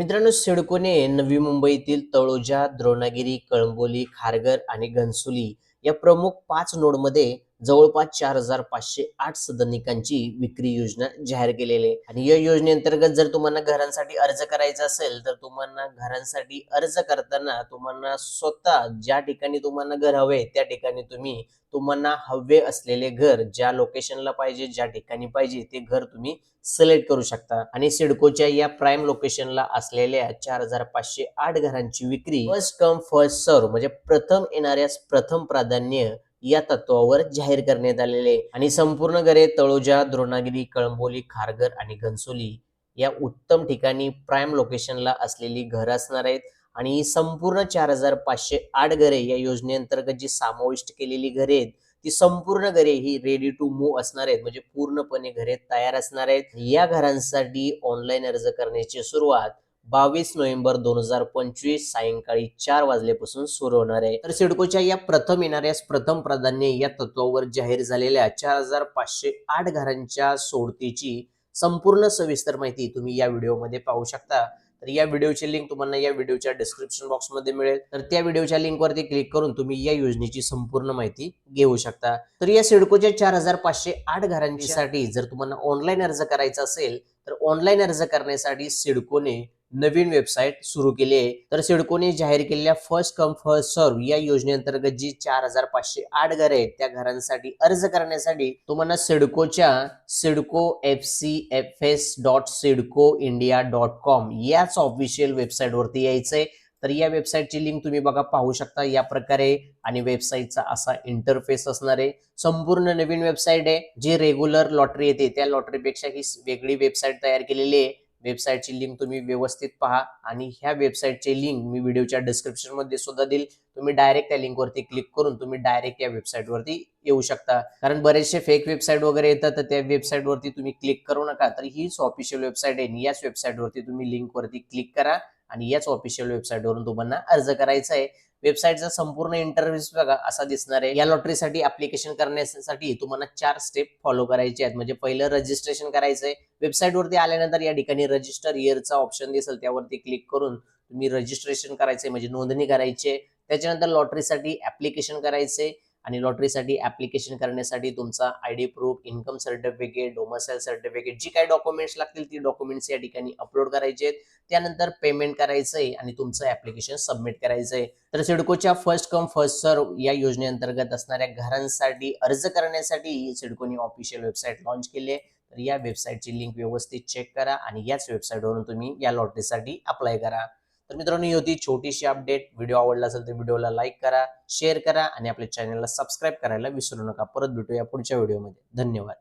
मित्रांनो सिडकोने नवी मुंबईतील तळोजा द्रोणागिरी कळंबोली खारघर आणि घनसोली या प्रमुख पाच नोडमध्ये जवळपास चार हजार पाचशे आठ सदनिकांची विक्री योजना जाहीर केलेली आहे. आणि या योजनेअंतर्गत जर तुम्हाला घरांसाठी अर्ज करायचा असेल तर तुम्हाला घरांसाठी अर्ज करताना तुम्हाला स्वतः ज्या ठिकाणी तुम्हाला घर हवे त्या ठिकाणी तुम्ही तुम्हाला हवे असलेले घर ज्या लोकेशनला पाहिजे ज्या ठिकाणी पाहिजे ते घर तुम्ही सिलेक्ट करू शकता. आणि सिडकोच्या या प्राईम लोकेशनला असलेल्या चार हजार पाचशे आठ घरांची विक्री फर्स्ट कम फर्स्ट सर्व म्हणजे प्रथम येणाऱ्यास प्रथम प्राधान्य या तत्वावर जाहीर करण्यात आलेले आहे. आणि संपूर्ण घरे तळोजा द्रोणागिरी कळंबोली खारघर आणि घनसोली या उत्तम ठिकाणी प्राईम लोकेशनला असलेली घरं असणार आहेत. आणि संपूर्ण चार हजार पाचशे आठ घरे या योजनेअंतर्गत जी समाविष्ट केलेली घरे आहेत ती संपूर्ण घरे ही रेडी टू मूव्ह असणार आहेत. म्हणजे पूर्णपणे घरे तयार असणार आहेत. या घरांसाठी ऑनलाईन अर्ज करण्याची सुरुवात बावीस नोव्हेंबर दोन हजार पंचवीस सायंकाळी चार वाजल्यापासून सुरू होणार आहे. तर सिडकोच्या या प्रथम येणाऱ्या प्रथम प्राधान्य या तत्वावर जाहीर झालेल्या चार हजार पाचशे आठ घरांच्या सोडतीची संपूर्ण सविस्तर माहिती तुम्ही या व्हिडिओमध्ये पाहू शकता. तर या व्हिडिओची लिंक तुम्हाला या व्हिडिओच्या डिस्क्रिप्शन बॉक्समध्ये मिळेल. तर त्या व्हिडिओच्या लिंकवरती क्लिक करून तुम्ही या योजनेची संपूर्ण माहिती घेऊ शकता. तर या सिडकोच्या चार हजार पाचशे आठ घरांसाठी जर तुम्हाला ऑनलाईन अर्ज करायचा असेल तर ऑनलाईन अर्ज करण्यासाठी सिडकोने नवीन वेबसाईट सुरू केली आहे. तर सिडकोने जाहीर केलेल्या फर्स्ट कम फर्स्ट सर्व या योजनेअंतर्गत जी चार हजार पाचशे आठ घरे आहेत त्या घरांसाठी अर्ज करण्यासाठी तुम्हाला सिडकोच्या CIDCO F C F S dot CIDCO India dot com याच ऑफिशियल वेबसाईटवरती यायचंय. तर या वेबसाईटची लिंक तुम्ही बघा पाहू शकता या प्रकारे. आणि वेबसाईटचा असा इंटरफेस असणार आहे. संपूर्ण नवीन वेबसाईट आहे. जी रेग्युलर लॉटरी येते त्या लॉटरीपेक्षा ही वेगळी वेबसाईट तयार केलेली आहे. वेबसाईटची लिंक तुम्ही व्यवस्थित पहा आणि ह्या वेबसाईटचे लिंक मी व्हिडिओच्या डिस्क्रिप्शनमध्ये सुद्धा देईल. तुम्ही डायरेक्ट त्या लिंकवरती क्लिक करून तुम्ही डायरेक्ट या वेबसाईटवरती येऊ शकता. कारण बरेचसे फेक वेबसाईट वगैरे येतात तर त्या वेबसाईटवरती तुम्ही क्लिक करू नका. तर हीच ऑफिशियल वेबसाईट आहे याच वेबसाईटवरती तुम्ही लिंकवरती क्लिक करा आणि याच ऑफिशियल वेबसाईटवरून तुम्हाला अर्ज करायचा आहे. वेबसाईटचा संपूर्ण इंटरव्ह्यूज बघा असा दिसणार आहे. या लॉटरीसाठी अप्लिकेशन करण्यासाठी तुम्हाला चार स्टेप फॉलो करायचे आहेत. म्हणजे पहिलं रजिस्ट्रेशन करायचंय. वेबसाईटवरती आल्यानंतर या ठिकाणी रजिस्टर इयरचा ऑप्शन दिसेल. त्यावरती क्लिक करून तुम्ही रजिस्ट्रेशन करायचंय म्हणजे नोंदणी करायची आहे. त्याच्यानंतर लॉटरीसाठी ऍप्लिकेशन करायचे आणि लॉटरीसाठी ऍप्लिकेशन करण्यासाठी तुमचा I D proof income certificate domicile certificate जी काही डॉक्युमेंट्स लागतील ती डॉक्युमेंट्स या ठिकाणी अपलोड करायचे आहेत. त्यानंतर पेमेंट करायचं आहे आणि तुमचं ऍप्लिकेशन सबमिट करायचं आहे तर सिडकोच्या फर्स्ट कम फर्स्ट सर्व या योजनेअंतर्गत असणाऱ्या घरांसाठी अर्ज करण्यासाठी सिडकोने ऑफिशियल वेबसाईट लॉन्च केली आहे. तर या वेबसाईटची लिंक व्यवस्थित चेक करा आणि याच वेबसाईटवरून तुम्ही या लॉटरीसाठी अप्लाय करा. तर मित्रांनो ही होती छोटीशी अपडेट व्हिडिओ आवडला असेल तर व्हिडिओला लाईक करा शेअर करा आणि आपल्या चॅनलला सबस्क्राईब करायला विसरू नका. परत भेटूया पुढच्या व्हिडिओमध्ये धन्यवाद.